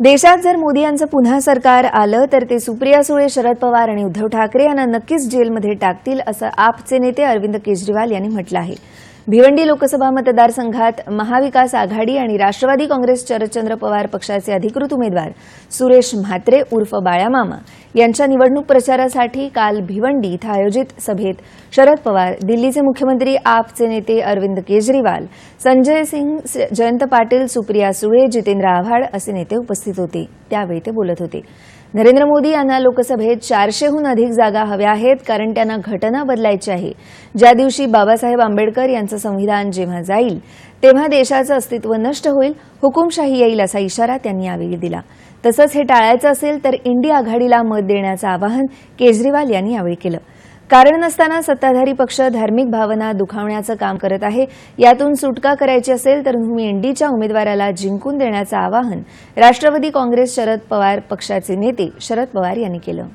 देशात जर मोदी यांचं पुन्हा सरकार आलं तर ते सुप्रिया सुळे शरद पवार आणि उद्धव ठाकरे यांना नक्कीच जेलमध्ये टाकतील असं आपचे नेते अरविंद केजरीवाल यांनी म्हटलं आहे. भिवंडी लोकसभा मतदारसंघात महाविकास आघाडी आणि राष्ट्रवादी काँग्रेस शरदचंद्र पवार पक्षाचे अधिकृत उमेदवार सुरेश म्हात्रे उर्फ बाळामामा यांच्या निवडणूक प्रचारासाठी काल भिवंडी इथं आयोजित सभेत शरद पवार दिल्लीचे मुख्यमंत्री आपचे नेते अरविंद केजरीवाल संजय सिंग जयंत पाटील सुप्रिया सुळे जितेंद्र आव्हाड असे नेते उपस्थित होते. त्यावेळी ते बोलत होते. नरेंद्र मोदी यांना लोकसभेत चारशेहून अधिक जागा हव्या आहेत कारण त्यांना घटना बदलायची आहे. ज्या दिवशी बाबासाहेब आंबेडकर यांचं संविधान जेव्हा जाईल तेव्हा देशाचं अस्तित्व नष्ट होईल हुकुमशाही येईल असा इशारा त्यांनी यावेळी दिला. तसंच हे टाळायचं असेल तर इंडिया आघाडीला मत देण्याचं आवाहन केजरीवाल यांनी यावेळी केलं. कारण नसताना सत्ताधारी पक्ष धार्मिक भावना दुखावण्याचं काम करत आहे. यातून सुटका करायची असेल तर एनडीच्या उमेदवाराला जिंकून देण्याचं आवाहन राष्ट्रवादी काँग्रेस शरद पवार पक्षाचे नेते शरद पवार यांनी केलं.